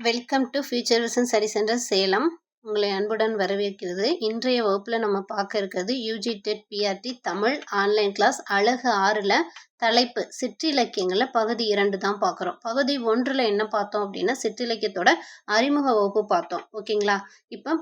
Welcome to future vision சரி centre Salem உங்களை அன்புடன் வரவேற்கிறது. இன்றைய வகுப்பில் நம்ம பார்க்க இருக்கிறது UG TET PRT Tamil online class அழகு ஆறில் தலைப்பு சிற்றிலக்கியங்களில் பகுதி இரண்டு தான் பார்க்குறோம். பகுதி ஒன்றில் என்ன பார்த்தோம் அப்படின்னா சிற்றிலக்கியத்தோட அறிமுக வகுப்பு பார்த்தோம். ஓகேங்களா? இப்போ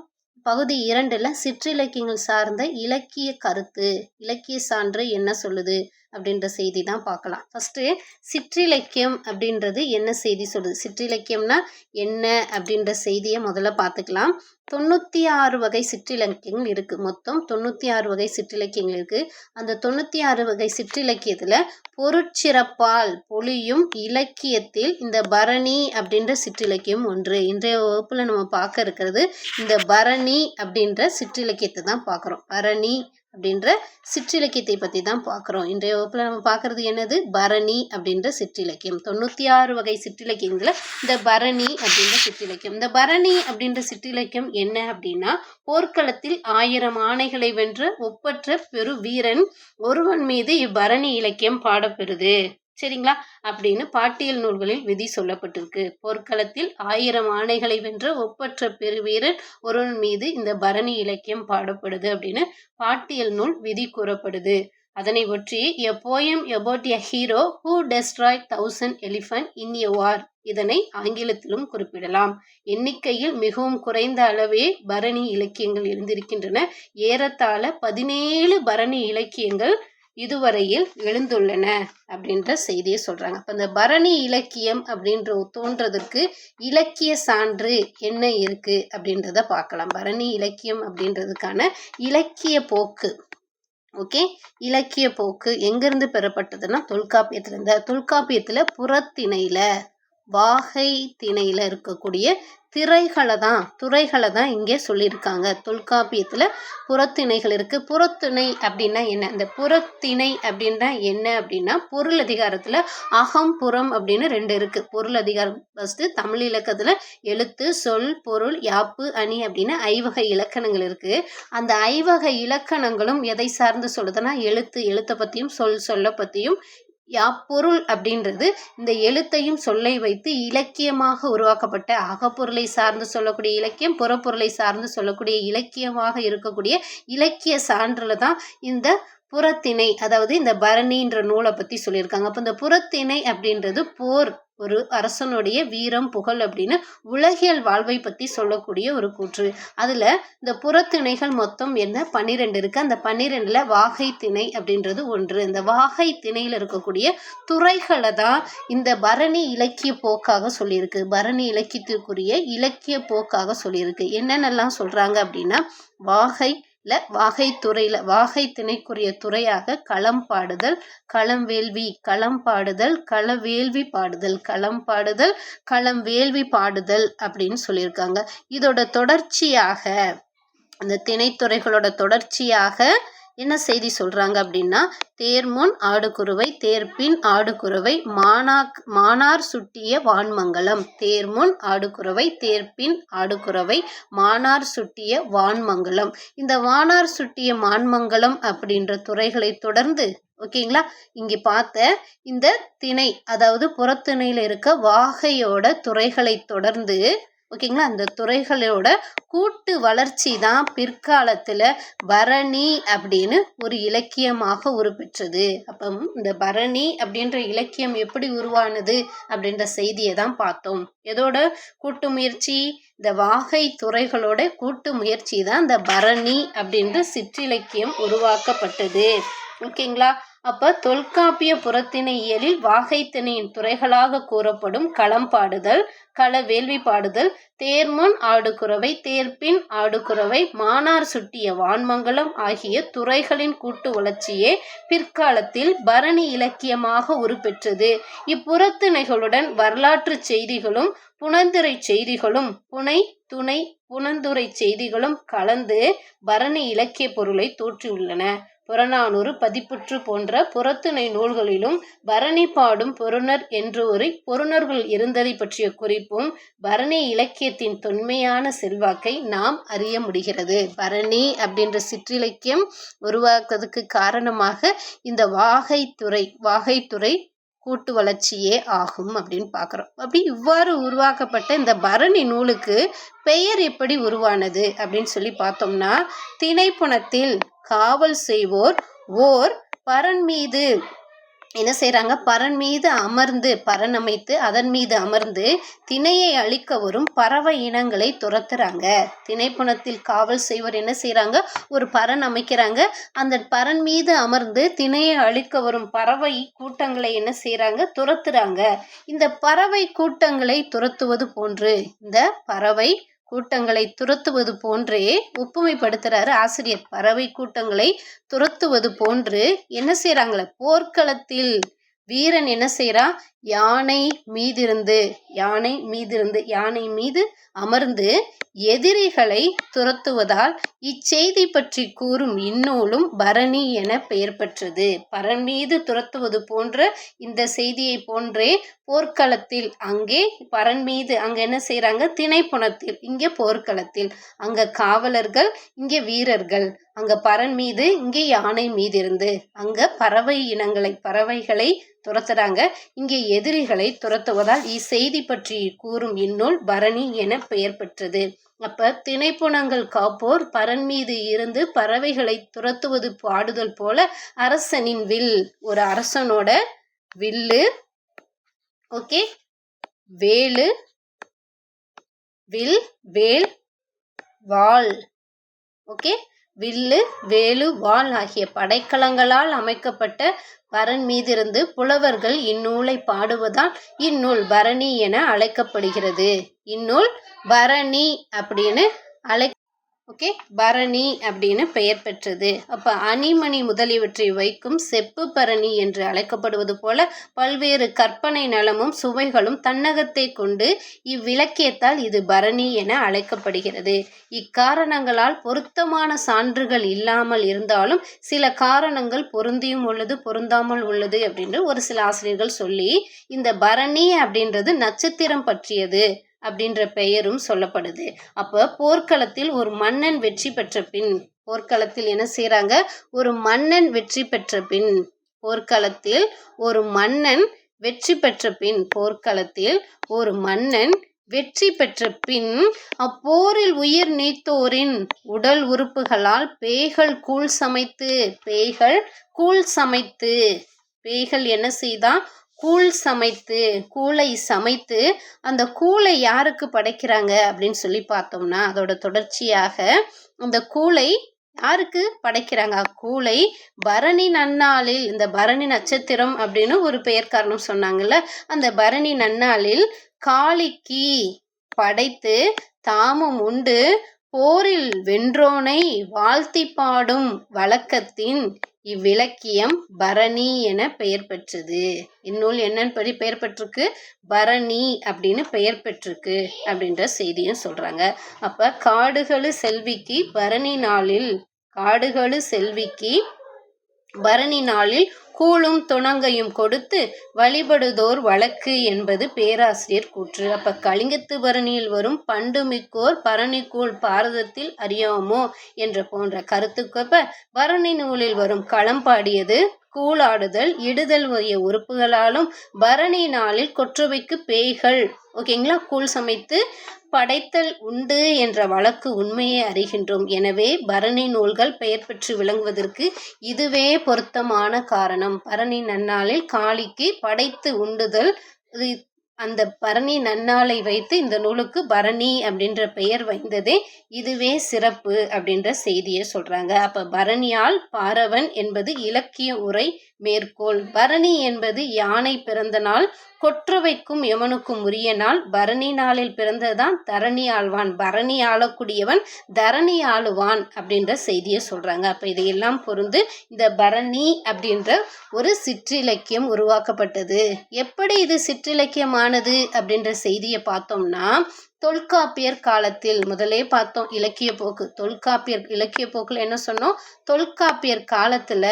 பகுதி இரண்டில் சிற்றிலக்கியங்கள் சார்ந்த இலக்கிய கருத்து இலக்கிய சான்று என்ன சொல்லுது? அப்படின்ற செய்தி தான் பார்க்கலாம். ஃபஸ்ட்டு சிற்றிலக்கியம் அப்படின்றது என்ன செய்தி சொல்லுது? சிற்றிலக்கியம்னா என்ன அப்படின்ற செய்தியை முதல்ல பார்த்துக்கலாம். தொண்ணூற்றி ஆறு வகை சிற்றிலக்கியங்கள் இருக்குது மொத்தம் தொண்ணூற்றி ஆறு வகை சிற்றிலக்கியங்கள் இருக்குது அந்த தொண்ணூற்றி ஆறு வகை சிற்றிலக்கியத்தில் பொருட்சிறப்பால் பொழியும் இலக்கியத்தில் இந்த பரணி அப்படின்ற சிற்றிலக்கியம் ஒன்று. இன்றைய வகுப்பில் நம்ம பார்க்க இருக்கிறது இந்த பரணி அப்படின்ற சிற்றிலக்கியத்தை தான் பார்க்குறோம். பரணி அப்படின்ற சிற்றிலக்கியத்தை பற்றி தான் பார்க்குறோம். இன்றைய வகுப்பில் நம்ம பார்க்குறது என்னது? பரணி அப்படின்ற சிற்றிலக்கியம். தொண்ணூற்றி ஆறு வகை சிற்றிலக்கியங்களில் இந்த பரணி அப்படின்ற சிற்றிலக்கியம். இந்த பரணி அப்படின்ற சிற்றிலக்கியம் என்ன அப்படின்னா போர்க்களத்தில் ஆயிரம் ஆணைகளை வென்ற ஒப்பற்ற பெரு வீரன் ஒருவன் மீது இப்பரணி இலக்கியம் பாடப்பெறுது. சரிங்களா? அப்படின்னு பாட்டியல் நூல்களில் விதி சொல்லப்பட்டிருக்கு. போர்க்களத்தில் ஆயிரம் ஆணைகளை வென்ற ஒப்பற்ற பெருவீரன் ஒருவன் மீது இந்த பரணி இலக்கியம் பாடப்படுது அப்படின்னு பாட்டியல் நூல் விதி கூறப்படுது. அதனை ஒற்றி a poem about a hero who destroy thousand elephant in a war இதனை ஆங்கிலத்திலும் குறிப்பிடலாம். எண்ணிக்கையில் மிகவும் குறைந்த அளவே பரணி இலக்கியங்கள் இருந்திருக்கின்றன. ஏறத்தாழ பதினேழு பரணி இலக்கியங்கள் இதுவரையில் எழுந்துள்ளன அப்படின்ற செய்தியை சொல்கிறாங்க அப்போ இந்த பரணி இலக்கியம் அப்படின்ற தோன்றதுக்கு இலக்கிய சான்று என்ன இருக்குது அப்படின்றத பார்க்கலாம். பரணி இலக்கியம் அப்படின்றதுக்கான இலக்கிய போக்கு. ஓகே? இலக்கிய போக்கு எங்கேருந்து பெறப்பட்டதுன்னா தொல்காப்பியத்துலேருந்து. தொல்காப்பியத்தில் புறத்திணையில் வாகை திணையில் இருக்கக்கூடிய திரைகளை தான் துறைகளை தான் இங்கே சொல்லியிருக்காங்க. தொல்காப்பியத்தில் புறத்திணைகள் இருக்குது புறத்திணை அப்படின்னா என்ன? இந்த புறத்திணை அப்படின்னா என்ன அப்படின்னா பொருள் அதிகாரத்தில் அகம் புறம் அப்படின்னு ரெண்டு இருக்குது பொருள் அதிகாரம் ஃபஸ்ட்டு தமிழ் இலக்கத்தில் எழுத்து சொல் பொருள் யாப்பு அணி அப்படின்னு ஐவகை இலக்கணங்கள் இருக்குது அந்த ஐவகை இலக்கணங்களும் எதை சார்ந்து சொல்லுதுன்னா எழுத்து எழுத்தை பற்றியும் சொல் சொல்ல பற்றியும் யாப்பொருள் அப்படின்றது இந்த எழுத்தையும் சொல்லை வைத்து இலக்கியமாக உருவாக்கப்பட்ட அகப்பொருளை சார்ந்து சொல்லக்கூடிய இலக்கியம் புறப்பொருளை சார்ந்து சொல்லக்கூடிய இலக்கியமாக இருக்கக்கூடிய இலக்கிய சான்றில் தான் இந்த புறத்திணை அதாவது இந்த பரணின்ற நூலை பற்றி சொல்லியிருக்காங்க. அப்போ இந்த புறத்திணை அப்படின்றது போர் ஒரு அரசனுடைய வீரம் புகழ் அப்படின்னு உலகியல் வாழ்வை பற்றி சொல்லக்கூடிய ஒரு கூற்று. அதில் இந்த புறத்திணைகள் மொத்தம் என்ன? பன்னிரெண்டு இருக்குது அந்த பன்னிரெண்டில் வாகை திணை அப்படின்றது ஒன்று. இந்த வாகை திணையில் இருக்கக்கூடிய துறைகளை தான் இந்த பரணி இலக்கிய போக்காக சொல்லியிருக்கு. பரணி இலக்கியத்திற்குரிய இலக்கிய போக்காக சொல்லியிருக்கு. என்னென்னலாம் சொல்கிறாங்க அப்படின்னா வாகை இல்லை வாகைத்துறையில் வாகை திணைக்குரிய துறையாக களம் பாடுதல் களம் வேள்வி களம் பாடுதல் கள வேள்வி பாடுதல் களம் பாடுதல் களம் வேள்வி பாடுதல் அப்படின்னு சொல்லியிருக்காங்க. இதோட தொடர்ச்சியாக அந்த திணைத்துறைகளோட தொடர்ச்சியாக என்ன செய்தி சொல்கிறாங்க அப்படின்னா தேர்முன் ஆடுகுருவை தேர்பின் ஆடுகுருவை மானாக் மானார் சுட்டிய வான்மங்கலம். தேர்முன் ஆடுகுருவை தேர்பின் ஆடுகுருவை மானார் சுட்டிய வான்மங்கலம். இந்த வானார் சுட்டிய மான்மங்கலம் அப்படின்ற துறைகளை தொடர்ந்து ஓகேங்களா? இங்கே பார்த்த இந்த திணை அதாவது புறத்திணையில் இருக்க வாகையோட துறைகளை தொடர்ந்து ஓகேங்களா? அந்த துறைகளோட கூட்டு வளர்ச்சி தான் பிற்காலத்தில் பரணி அப்படின்னு ஒரு இலக்கியமாக உருப்பெற்றது. அப்போ இந்த பரணி அப்படின்ற இலக்கியம் எப்படி உருவானது அப்படின்ற செய்தியை தான் பார்த்தோம். எதோட கூட்டு முயற்சி இந்த வாகை துறைகளோட கூட்டு முயற்சி தான் இந்த பரணி அப்படின்ற சிற்றிலக்கியம் உருவாக்கப்பட்டது. ஓகேங்களா? அப்போ தொல்காப்பிய புறத்திணையியலில் வாகைத்திணையின் துறைகளாக கூறப்படும் களம் பாடுதல் கள வேள்வி பாடுதல் தேர்முன் ஆடுகுறவை தேர்ப்பின் ஆடுகுறவை மானார் சுட்டிய வான்மங்கலம் ஆகிய துறைகளின் கூட்டு வளர்ச்சியே பிற்காலத்தில் பரணி இலக்கியமாக உருப்பெற்றது. இப்புறத்திணைகளுடன் வரலாற்று செய்திகளும் புனந்துரை செய்திகளும் புனை துணை புனந்துரை செய்திகளும் கலந்து பரணி இலக்கிய பொருளை தோற்றியுள்ளன புறநானூறு பதிப்புற்று போன்ற புறத்துணை நூல்களிலும் பரணி பாடும் பொருணர் என்று ஒரு பொருணர்கள் இருந்ததை பற்றிய குறிப்பும் பரணி இலக்கியத்தின் தொன்மையான செல்வாக்கை நாம் அறிய முடிகிறது. பரணி அப்படின்ற சிற்றிலக்கியம் உருவாக்குறதுக்கு காரணமாக இந்த வாகைத்துறை வாகைத்துறை கூட்டு வளர்ச்சியே ஆகும் அப்படின்னு பார்க்குறோம். அப்படி இவ்வாறு உருவாக்கப்பட்ட இந்த பரணி நூலுக்கு பெயர் எப்படி உருவானது அப்படின்னு சொல்லி பார்த்தோம்னா திணைப்புணத்தில் காவல் செய்வோர் ஓர் பரன் மீது என்ன செய்கிறாங்க பரன் மீது அமர்ந்து பரன் அமைத்து அதன் மீது அமர்ந்து திணையை அழிக்க வரும் பறவை இனங்களை துரத்துறாங்க. திணைப்புணத்தில் காவல் செய்வர் என்ன செய்கிறாங்க ஒரு பரன் அமைக்கிறாங்க. அந்த பரன் மீது அமர்ந்து திணையை அழிக்க வரும் பறவை கூட்டங்களை என்ன செய்கிறாங்க துரத்துறாங்க. இந்த பறவை கூட்டங்களை துரத்துவது போன்று இந்த பறவை கூட்டங்களை துரத்துவது போன்றே ஒப்புமைப்படுத்துறாரு ஆசிரியர். பறவை கூட்டங்களை துரத்துவது போன்று என்ன செய்யறாங்களே போர்க்களத்தில் வீரன் என்ன செய்யறான் யானை மீதிருந்து யானை மீதிருந்து யானை மீது அமர்ந்து எதிரிகளை துரத்துவதால் இச்செய்தி பற்றி கூறும் இந்நூலும் பரணி என பெயர் பெற்றது. பரன் மீது துரத்துவது போன்ற இந்த செய்தியை போன்றே போர்க்களத்தில் அங்கே பரன் மீது அங்கே என்ன செய்கிறாங்க திணைப்புணத்தில் இங்கே போர்க்களத்தில். அங்கே காவலர்கள் இங்கே வீரர்கள். அங்கே பரன் மீது இங்கே யானை மீது இருந்து அங்கே பறவை இனங்களை பறவைகளை துரத்துறாங்க. இங்கே எதிரிகளை துரத்துவதால் இச்செய்தி பற்றி கூறும் இந்நூல் பரணி என பெயர் பெற்றது. அப்ப திணைப்புணங்கள் காப்போர் பரன் மீது இருந்து பறவைகளை துரத்துவது பாடுதல் போல அரசனின் வில் ஒரு அரசனோட வில்லு ஓகே வேலு வில் வேல் வாள் ஓகே வில்லு வேலு வாள் ஆகிய படைக்கலங்களால் அமைக்கப்பட்ட வரன் மீதிருந்து புலவர்கள் இந்நூலை பாடுவதால் இந்நூல் பரணி என அழைக்கப்படுகிறது. இந்நூல் பரணி அப்படின்னு அழை ஓகே? பரணி அப்படின்னு பெயர் பெற்றது. அப்போ அணிமணி முதலியவற்றை வைக்கும் செப்பு பரணி என்று அழைக்கப்படுவது போல பல்வேறு கற்பனை நலமும் சுவைகளும் தன்னகத்தை கொண்டு இவ்விலக்கியத்தால் இது பரணி என அழைக்கப்படுகிறது. இக்காரணங்களால் பொருத்தமான சான்றுகள் இல்லாமல் இருந்தாலும் சில காரணங்கள் பொருந்தியும் உள்ளது பொருந்தாமல் உள்ளது அப்படின்னு ஒரு சில ஆசிரியர்கள் சொல்லி இந்த பரணி அப்படின்றது நட்சத்திரம் பற்றியது. அப்படின்ற பெயரும் சொல்லப்படுது. அப்போ போர்க்களத்தில் ஒரு மன்னன் வெற்றி பெற்ற பின் போர்க்களத்தில் என்ன செய்கிறாங்க ஒரு மன்னன் வெற்றி பெற்ற பின் போர்க்களத்தில் ஒரு மன்னன் வெற்றி பெற்ற பின் போர்க்களத்தில் ஒரு மன்னன் வெற்றி பெற்ற பின் அப்போரில் உயிர் நீத்தோரின் உடல் உறுப்புகளால் பேய்கள் கூழ் சமைத்து பேய்கள் கூழ் சமைத்து பேய்கள் என்ன செய்தான் கூழ் சமைத்து கூழை சமைத்து அந்த கூழை யாருக்கு படைக்கிறாங்க அப்படின்னு சொல்லி பார்த்தோம்னா அதோட தொடர்ச்சியாக அந்த கூழை யாருக்கு படைக்கிறாங்க? கூளை பரணி நன்னாளில் இந்த பரணி நட்சத்திரம் அப்படின்னு ஒரு பெயர் காரணம் சொன்னாங்கல்ல அந்த பரணி நன்னாளில் காளிக்கு படைத்து தாமும் உண்டு போரில் வென்றோனை வாழ்த்தி பாடும் வழக்கத்தின் இவ்விலக்கியம் பரணி என பெயர் பெற்றது. இந்நூல் என்னன்னு படி பெயர் பெற்றிருக்கு? பரணி அப்படின்னு பெயர் பெற்றிருக்கு அப்படின்ற செய்தியும் சொல்கிறாங்க அப்போ காடுகளு செல்விக்கு பரணி நாளில் காடுகளு செல்விக்கு பரணி நாளில் கூழும் துணங்கையும் கொடுத்து வழிபடுதோர் வழக்கு என்பது பேராசிரியர் கூற்று. அப்ப கலிங்கத்து பரணியில் வரும் பண்டுமிக்கோர் பரணி பரணிக்கூழ் பாரதத்தில் அறியாமோ என்ற போன்ற கருத்துக்கப்ப பரணி நூலில் வரும் களம் பாடியது கூழாடுதல் இடுதல் உரிய உறுப்புகளாலும் பரணி நாளில் கொற்றவைக்கு பேய்கள். ஓகேங்களா? கூழ் சமைத்து படைத்தல் உண்டு என்ற வழக்கு உண்மையை அறிகின்றோம். எனவே பரணி நூல்கள் பெயர் பெற்று விளங்குவதற்கு இதுவே பொருத்தமான காரணம். பரணி நன்னாளில் காளிக்கு படைத்து உண்டுதல் அந்த பரணி நன்னாளை வைத்து இந்த நூலுக்கு பரணி அப்படின்ற பெயர் வைந்ததே இதுவே சிறப்பு அப்படின்ற செய்தியை சொல்கிறாங்க அப்போ பரணியால் பாரவன் என்பது இலக்கிய உரை மேற்கோள். பரணி என்பது யானை பிறந்த நாள் கொற்றவைக்கும் யமனுக்கும் உரிய நாள் பரணி நாளில் பிறந்ததுதான் தரணி ஆழ்வான் பரணி ஆளக்கூடியவன் தரணி ஆளுவான் அப்படின்ற செய்தியை சொல்கிறாங்க அப்போ இதையெல்லாம் பொருந்து இந்த பரணி அப்படின்ற ஒரு சிற்றிலக்கியம் உருவாக்கப்பட்டது. எப்படி இது சிற்றிலக்கியமானது அப்படின்ற செய்தியை பார்த்தோம்னா தொல்காப்பியர் காலத்தில் முதலே பார்த்தோம் இலக்கிய போக்கு. தொல்காப்பியர் இலக்கிய போக்கில் என்ன சொன்னோம்? தொல்காப்பியர் காலத்தில்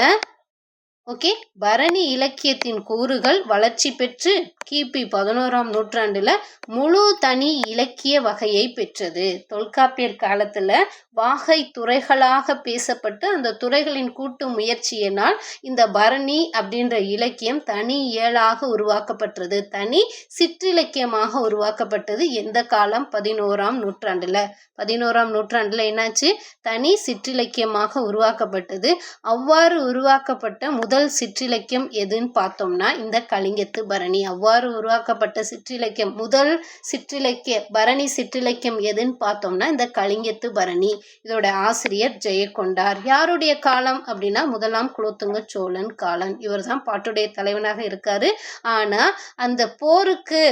ஓகே? பரணி இலக்கியத்தின் கூறுகள் வளர்ச்சி பெற்று கிபி பதினோராம் நூற்றாண்டுல முழு தனி இலக்கிய வகையை பெற்றது. தொல்காப்பியர் காலத்துல வாகை துறைகளாக பேசப்பட்டு அந்த துறைகளின் கூட்டு முயற்சியினால் இந்த பரணி அப்படின்ற இலக்கியம் தனி இயலாக உருவாக்கப்பட்டது. தனி சிற்றிலக்கியமாக உருவாக்கப்பட்டது எந்த காலம்? பதினோராம் நூற்றாண்டுல. பதினோராம் நூற்றாண்டுல என்னாச்சு? தனி சிற்றிலக்கியமாக உருவாக்கப்பட்டது. அவ்வாறு உருவாக்கப்பட்ட முதல் சிற்றிலக்கியம் எதுன்னு பார்த்தோம்னா இந்த கலிங்கத்து பரணி. அவ்வாறு உருவாக்கப்பட்ட சிற்றிலக்கியம் முதல் சிற்றிலக்கிய பரணி சிற்றிலக்கியம் எதுன்னு பார்த்தோம்னா இந்த கலிங்கத்து பரணி. இதோட ஆசிரியர் ஜெயக்கொண்டார். யாருடைய காலம் அப்படின்னா முதலாம் குலோத்துங்க சோழன் காலன். இவர் தான் பாட்டுடைய தலைவனாக இருக்காரு. ஆனா அந்த போருக்கு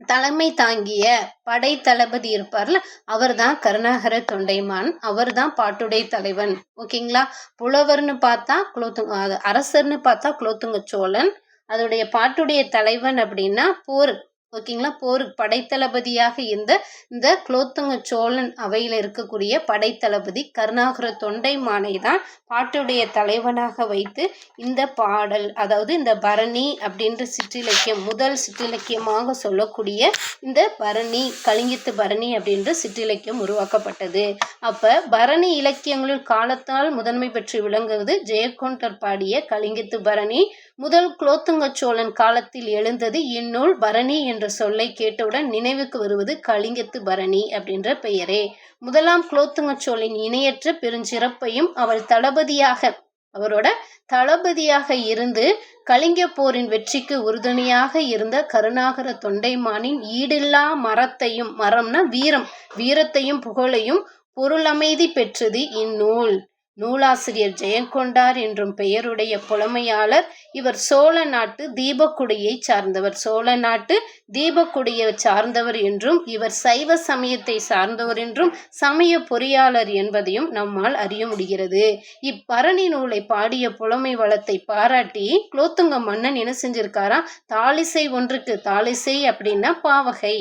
தலைமை தாங்கிய படை தளபதி இருப்பார்ல அவர் தான் கருணாகர தொண்டைமான். அவர் தான் பாட்டுடை தலைவன். ஓகேங்களா? புலவர்னு பார்த்தா குலோத்துங்க அரசர்னு பார்த்தா குலோத்துங்க சோழன். அதோடைய பாட்டுடைய தலைவன் அப்படின்னா போர் ஓகேங்களா? போருக்கு படைத்தளபதியாக இருந்த இந்த குலோத்துங்க சோழன் அவையில் இருக்கக்கூடிய படைத்தளபதி கருணாகர தொண்டைமானை தான் பாட்டுடைய தலைவனாக வைத்து இந்த பாடல் அதாவது இந்த பரணி அப்படின்ற சிற்றிலக்கியம் முதல் சிற்றிலக்கியமாக சொல்லக்கூடிய இந்த பரணி கலிங்கத்து பரணி அப்படின்ற சிற்றிலக்கியம் உருவாக்கப்பட்டது. அப்போ பரணி இலக்கியங்களில் காலத்தால் முதன்மை பெற்று விளங்குவது ஜெயக்கொண்டர் பாடிய கலிங்கத்து பரணி முதல் குலோத்துங்க சோழன் காலத்தில் எழுந்தது இந்நூல் பரணி என்ற என்ற சொல்லை கேட்டவுடன் நினைவுக்கு வருவது கலிங்கத்து பரணி அப்படின்ற பெயரே. முதலாம் குலோத்துங்க சோழின் இணையற்ற பெருஞ்சிறப்பையும் அவள் தளபதியாக அவரோட தளபதியாக இருந்து கலிங்க போரின் வெற்றிக்கு உறுதுணையாக இருந்த கருணாகர தொண்டைமானின் ஈடில்லா மரத்தையும் மரம்னா வீரம் வீரத்தையும் புகழையும் பொருளமைதி பெற்றது இந்நூல். நூலாசிரியர் ஜெயங்கொண்டார் என்றும் பெயருடைய புலமையாளர் இவர் சோழ நாட்டு தீபக்குடியை சார்ந்தவர். சோழ நாட்டு தீபக்குடியை சார்ந்தவர் என்றும் இவர் சைவ சமயத்தை சார்ந்தவர் என்றும் சமய பொறியாளர் என்பதையும் நம்மால் அறிய முடிகிறது. இப்பரணி நூலை பாடிய புலமை வளத்தை பாராட்டி குலோத்துங்க மன்னன் என்ன செஞ்சிருக்காரா தாலிசை ஒன்றுக்கு தாலிசை அப்படின்னா பாவகை.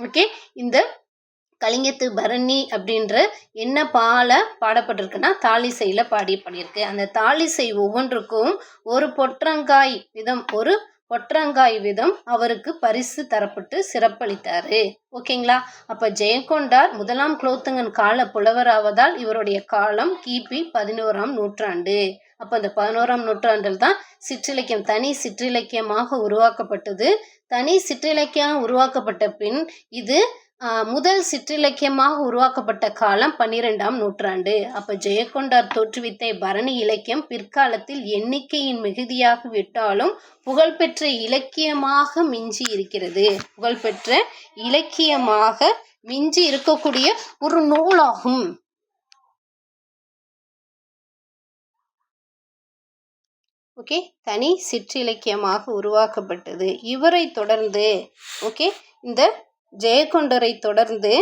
ஓகே? இந்த கலிங்கத்து பரணி அப்படின்ற என்ன பால பாடப்பட்டிருக்குன்னா தாலிசையில் பாடி பண்ணியிருக்கு. அந்த தாலிசை ஒவ்வொன்றுக்கும் ஒரு பொற்றங்காய் விதம் ஒரு பொற்றங்காய் விதம் அவருக்கு பரிசு தரப்பட்டு சிறப்பளித்தாரு. ஓகேங்களா? அப்ப ஜெயங்கொண்டார் முதலாம் குலோத்துங்கன் கால புலவராவதால் இவருடைய காலம் கிபி பதினோராம் நூற்றாண்டு. அப்ப அந்த பதினோராம் நூற்றாண்டில் தான் சிற்றிலக்கியம் தனி சிற்றிலக்கியமாக உருவாக்கப்பட்டது. தனி சிற்றிலக்கியம் உருவாக்கப்பட்ட பின் இது முதல் சிற்றிலக்கியமாக உருவாக்கப்பட்ட காலம் பன்னிரெண்டாம் நூற்றாண்டு. அப்ப ஜெயக்கொண்டார் தோற்றுவித்த பரணி இலக்கியம் பிற்காலத்தில் எண்ணிக்கையின் மிகுதியாக விட்டாலும் புகழ்பெற்ற இலக்கியமாக மிஞ்சி இருக்கிறது புகழ்பெற்ற இலக்கியமாக மிஞ்சி இருக்கக்கூடிய ஒரு நூலாகும். ஓகே? தனி சிற்றிலக்கியமாக உருவாக்கப்பட்டது. இவரை தொடர்ந்து ஓகே? இந்த ஜெயக்கொண்டரை தொடர்ந்து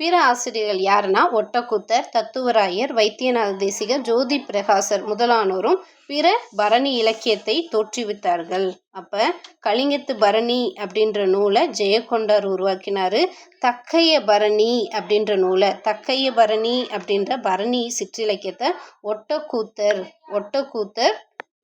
பிற ஆசிரியர்கள் யாருன்னா ஒட்டக்கூத்தர் தத்துவராயர் வைத்தியநாத தேசிகர் ஜோதி பிரகாசர் முதலானோரும் பிற பரணி இலக்கியத்தை தோற்றுவித்தார்கள். அப்போ கலிங்கத்து பரணி அப்படின்ற நூலை ஜெயக்கொண்டார் உருவாக்கினார். தக்கைய பரணி அப்படின்ற நூலை தக்கைய பரணி அப்படின்ற பரணி சிற்றிலக்கியத்தை ஒட்டக்கூத்தர் ஒட்டக்கூத்தர்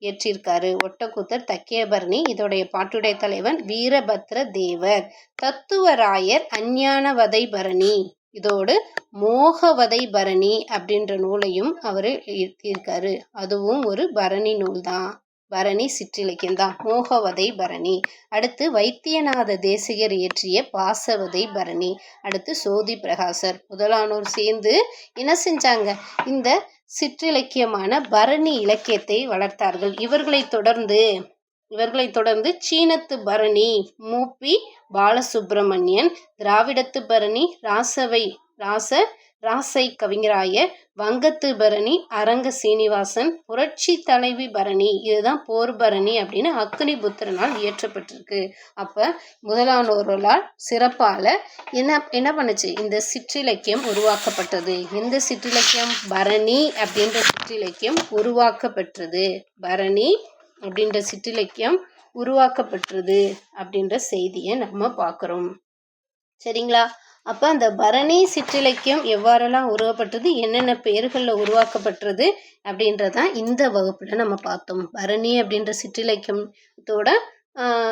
இயற்றியிருக்காரு ஒட்டக்கூத்தர் தக்கியபரணி இதோடைய பாட்டுடைய தலைவன் வீரபத்ர தேவர் தத்துவராயர் அஞ்ஞானவதை பரணி இதோடு மோகவதை பரணி அப்படின்ற நூலையும் அவர் எழுதியிருக்காரு. அதுவும் ஒரு பரணி நூல் தான் பரணி சிற்றிலக்கியம் தான் மோகவதை பரணி அடுத்து வைத்தியநாத தேசிகர் இயற்றிய பாசவதை பரணி அடுத்து சோதி பிரகாசர் முதலானோர் சேர்ந்து என்ன செஞ்சாங்க? இந்த சிற்றிலக்கியமான பரணி இலக்கியத்தை வளர்த்தார்கள். இவர்களை தொடர்ந்து இவர்களை தொடர்ந்து சீனத்து பரணி மூப்பி பாலசுப்பிரமணியன் திராவிடத்து பரணி ராசவை ராச ராசை கவிஞராய வங்கத்து பரணி அரங்க சீனிவாசன் புரட்சி தலைவி பரணி. இதுதான் போர் பரணி அப்படின்னு அக்னி புத்திரனால் இயற்றப்பட்டிருக்கு. அப்போ முதலானோர்களால் சிறப்பால் என்ன என்ன பண்ணுச்சு? இந்த சிற்றிலக்கியம் உருவாக்கப்பட்டது. இந்த சிற்றிலக்கியம்? பரணி அப்படின்ற சிற்றிலக்கியம் உருவாக்கப்பட்டது. பரணி அப்படின்ற சிற்றிலக்கியம் உருவாக்கப்பட்டது அப்படின்ற செய்தியை நம்ம பார்க்குறோம். சரிங்களா? அப்போ அந்த பரணி சிற்றிலக்கியம் எவ்வாறெல்லாம் உருவப்பட்டது என்னென்ன பெயர்களில் உருவாக்கப்பட்டது அப்படின்றதான் இந்த வகுப்பில் நம்ம பார்த்தோம். பரணி அப்படின்ற சிற்றிலக்கியத்தோட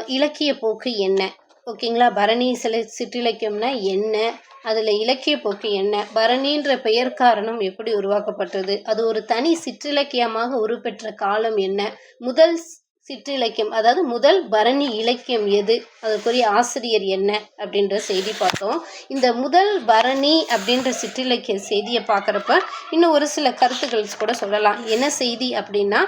இலக்கிய போக்கு என்ன? ஓகேங்களா? பரணி சில சிற்றிலக்கியம்னா என்ன? அதில் இலக்கிய போக்கு என்ன? பரணின்ற பெயர் காரணம் எப்படி உருவாக்கப்பட்டது? அது ஒரு தனி சிற்றிலக்கியமாக உருப்பெற்ற காலம் என்ன? முதல் சிற்றிலக்கியம் அதாவது முதல் பரணி இலக்கியம் எது? அதற்குரிய ஆசிரியர் என்ன? அப்படின்ற செய்தி பார்த்தோம். இந்த முதல் பரணி அப்படின்ற சிற்றிலக்கிய செய்தியை பார்க்குறப்ப இன்னும் ஒரு சில கருத்துக்கள் கூட சொல்லலாம். என்ன செய்தி அப்படின்னா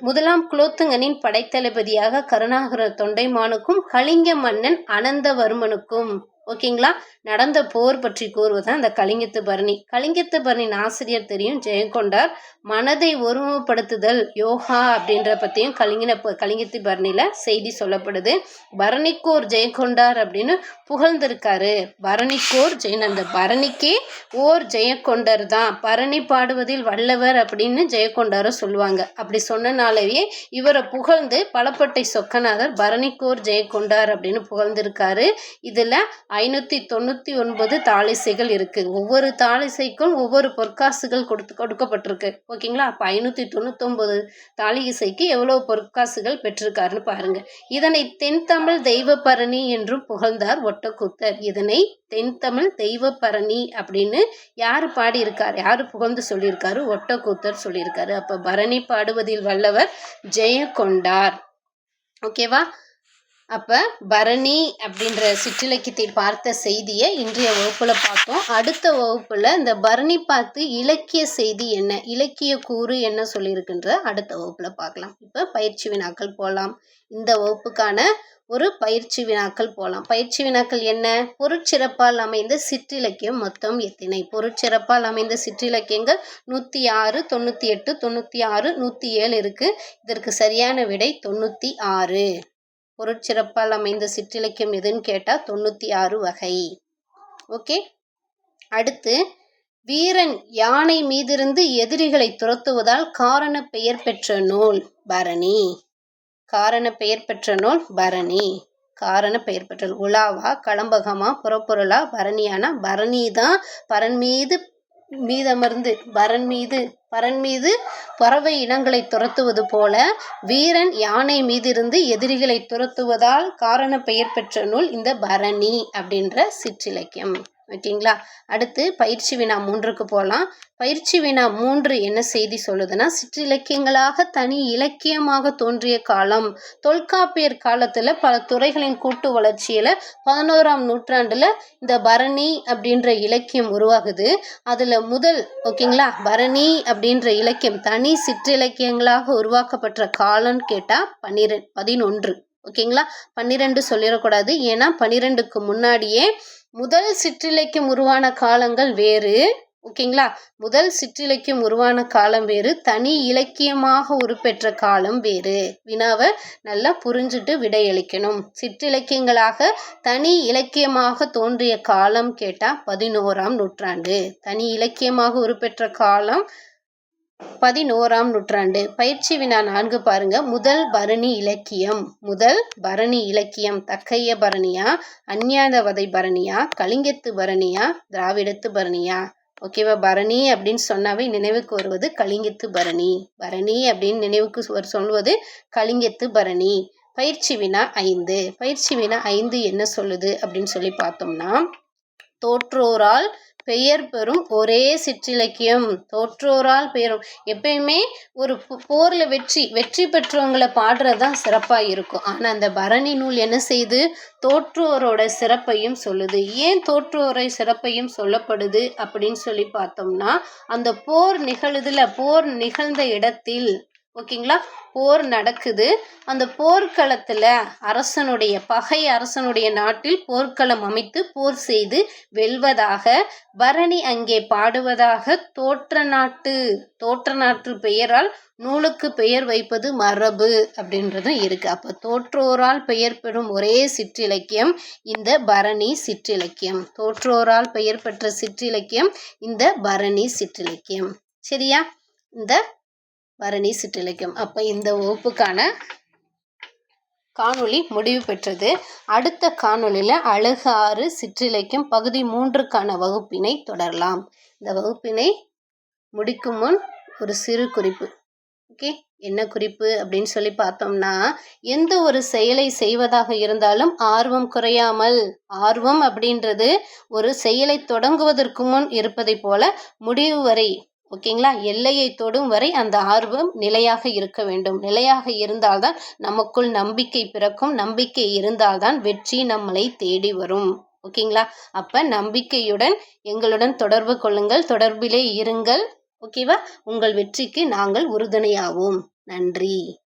முதலாம் குலோத்துங்கனின் படைத்தளபதியாக கருணாகர தொண்டைமானுக்கும் கலிங்க மன்னன் அனந்தவர்மனுக்கும் ஓகேங்களா நடந்த போர் பற்றி கூறுவதுதான் அந்த கலிங்கத்து பரணி. கலிங்கத்து பரணியின் ஆசிரியர் தெரியும் ஜெயங்கொண்டார் மனதை ஒருமுகப்படுத்துதல் யோகா அப்படின்ற பற்றியும் கலிங்கின ப- கலிங்கத்து பரணியில் செய்தி சொல்லப்படுது. பரணிக்கோர் ஜெயங்கொண்டார் அப்படின்னு புகழ்ந்திருக்காரு. பரணிக்கோர் ஜெயன் அந்த பரணிக்கே ஓர் ஜெயக்கொண்டர் தான் பரணி பாடுவதில் வல்லவர் அப்படின்னு ஜெயக்கொண்டாரும் சொல்லுவாங்க. அப்படி சொன்னனாலேயே இவரை புகழ்ந்து பலப்பட்டை சொக்கநாதர் பரணிக்கோர் ஜெயக்கொண்டார் அப்படின்னு புகழ்ந்திருக்காரு. இதில் ஐநூற்றி தொண்ணூற்றி ஒன்பது தாளிசைகள் இருக்குது ஒவ்வொரு தாளிசைக்கும் ஒவ்வொரு பொற்காசுகள் கொடுத்து கொடுக்கப்பட்டிருக்கு. ஓகேங்களா? அப்போ ஐநூற்றி தொண்ணூத்தொம்பது தாளிசைக்கு எவ்வளோ பொற்காசுகள் பெற்றிருக்காருன்னு பாருங்க. இதனை தென்தமிழ் தெய்வப்பரணி என்றும் புகழ்ந்தார் ஒட்டக்கூத்தர். இதனை தென்தமிழ் தெய்வப்பரணி அப்படின்னு யார் பாடியிருக்கார்? யார் புகழ்ந்து சொல்லியிருக்காரு? ஒட்டக்கூத்தர் சொல்லியிருக்காரு. அப்போ பரணி பாடுவதில் வல்லவர் ஜெயக்கொண்டார் ஓகேவா? அப்போ பரணி அப்படின்ற சிற்றிலக்கியத்தை பார்த்த செய்தியை இன்றைய வகுப்பில் பார்த்தோம். அடுத்த வகுப்பில் இந்த பரணி பார்த்து இலக்கிய செய்தி என்ன இலக்கிய கூறு என்ன சொல்லியிருக்குன்ற அடுத்த வகுப்பில் பார்க்கலாம். இப்போ பயிற்சி வினாக்கள் போகலாம் இந்த வகுப்புக்கான ஒரு பயிற்சி வினாக்கள் போகலாம் பயிற்சி வினாக்கள் என்ன? பொருட்சிறப்பால் அமைந்த சிற்றிலக்கியம் மொத்தம் எத்தனை? பொருட்சிறப்பால் அமைந்த சிற்றிலக்கியங்கள் நூற்றி ஆறு தொண்ணூற்றி எட்டு தொண்ணூற்றி ஆறு நூற்றி ஏழு இருக்குது இதற்கு சரியான விடை தொண்ணூற்றி ஆறு. பொருட்சிறப்பால் அமைந்த சிற்றிலக்கியம் எதுன்னு கேட்டால் தொண்ணூற்றி ஆறு வகை. ஓகே? அடுத்து வீரன் யானை மீதிருந்து எதிரிகளை துரத்துவதால் காரண பெயர் பெற்ற நூல் பரணி. காரண பெயர் பெற்ற நூல் பரணி. காரண பெயர் பெற்ற உலாவா களம்பகமா புறப்பொருளா பரணியானா? பரணி தான் பரன் மீது மீதமர்ந்து பரன் மீது பரன் மீது பறவை இனங்களை துரத்துவது போல வீரன் யானை மீதிருந்து எதிரிகளை துரத்துவதால் காரண பெயர் பெற்ற நூல் இந்த பரணி அப்படின்ற சிற்றிலக்கியம். ஓகேங்களா? அடுத்து பயிற்சி வினா மூன்றுக்கு போகலாம் பயிற்சி வினா மூன்று என்ன செய்தி சொல்லுதுன்னா சிற்றிலக்கியங்களாக தனி இலக்கியமாக தோன்றிய காலம். தொல்காப்பியர் காலத்தில் பல துறைகளின் கூட்டு வளர்ச்சியில் பதினோராம் நூற்றாண்டில் இந்த பரணி அப்படின்ற இலக்கியம் உருவாகுது. அதில் முதல் ஓகேங்களா பரணி அப்படின்ற இலக்கியம் தனி சிற்றிலக்கியங்களாக உருவாக்கப்பட்ட காலம்னு கேட்டால் பன்னிரெண்டு பதினொன்று ஓகேங்களா? பன்னிரெண்டு சொல்லிடக்கூடாது. ஏன்னா பன்னிரெண்டுக்கு முன்னாடியே முதல் சிற்றிலக்கியம் உருவான காலங்கள் வேறு. ஓகேங்களா? முதல் சிற்றிலக்கியம் உருவான காலம் வேறு. தனி இலக்கியமாக உருப்பெற்ற காலம் வேறு. வினாவை நல்லா புரிஞ்சுட்டு விடையளிக்கணும். சிற்றிலக்கியங்களாக தனி இலக்கியமாக தோன்றிய காலம் கேட்டால் பதினோராம் நூற்றாண்டு. தனி இலக்கியமாக உருப்பெற்ற காலம் பதினோராம் நூற்றாண்டு. பயிற்சி வினா நான்கு பாருங்க. முதல் பரணி இலக்கியம். முதல் பரணி இலக்கியம். தக்கைய பரணியா? அந்நியாதவதை பரணியா? கலிங்கத்து பரணியா? திராவிடத்து பரணியா? ஓகேவா பரணி அப்படின்னு சொன்னாவே நினைவுக்கு வருவது கலிங்கத்து பரணி. பரணி அப்படின்னு நினைவுக்கு சொல்வது கலிங்கத்து பரணி. பயிற்சி வினா ஐந்து. பயிற்சி வினா ஐந்து என்ன சொல்லுது அப்படின்னு சொல்லி பார்த்தோம்னா தோற்றோரால் பெயர் பெறும் ஒரே சிற்றிலக்கியம். தோற்றோரால் பெயரும். எப்பயுமே ஒரு போரில் வெற்றி வெற்றி பெற்றவங்களை பாடுறது தான் சிறப்பாக இருக்கும். ஆனால் அந்த பரணி நூல் என்ன செய்யுது தோற்றோரோட சிறப்பையும் சொல்லுது. ஏன் தோற்றோரை சிறப்பையும் சொல்லப்படுது அப்படின்னு சொல்லி பார்த்தோம்னா அந்த போர் நிகழுதுல போர் நிகழ்ந்த இடத்தில் ஓகேங்களா? போர் நடக்குது. அந்த போர்க்களத்தில் அரசனுடைய பகை அரசனுடைய நாட்டில் போர்க்களம் அமைத்து போர் செய்து வெல்வதாக பரணி அங்கே பாடுவதாக தோற்ற நாட்டு தோற்ற நாட்டு பெயரால் நூலுக்கு பெயர் வைப்பது மரபு அப்படின்றதும் இருக்குது அப்போ தோற்றோரால் பெயர் பெறும் ஒரே சிற்றிலக்கியம் இந்த பரணி சிற்றிலக்கியம். தோற்றோரால் பெயர் பெற்ற சிற்றிலக்கியம் இந்த பரணி சிற்றிலக்கியம். சரியா? இந்த பரணி சிற்றிலக்கியம் அப்போ இந்த வகுப்புக்கான காணொளி முடிவு பெற்றது. அடுத்த காணொளியில் அழகு ஆறு சிற்றிலக்கியம் பகுதி மூன்றுக்கான வகுப்பினை தொடரலாம். இந்த வகுப்பினை முடிக்கும் முன் ஒரு சிறு குறிப்பு. ஓகே? என்ன குறிப்பு அப்படின்னு சொல்லி பார்த்தோம்னா எந்த ஒரு செயலை செய்வதாக இருந்தாலும் ஆர்வம் குறையாமல் ஆர்வம் அப்படின்றது ஒரு செயலை தொடங்குவதற்கு முன் இருப்பதை போல முடிவு வரை ஓகேங்களா? எல்லையை தொடும் வரை அந்த ஆர்வம் நிலையாக இருக்க வேண்டும். நிலையாக இருந்தால்தான் நமக்குள் நம்பிக்கை பிறக்கும். நம்பிக்கை இருந்தால்தான் வெற்றி நம்மளை தேடி வரும். ஓகேங்களா? அப்போ நம்பிக்கையுடன் எங்களுடன் தொடர்பு கொள்ளுங்கள். தொடர்பிலே இருங்கள். ஓகேவா? உங்கள் வெற்றிக்கு நாங்கள் உறுதுணையாவோம். நன்றி.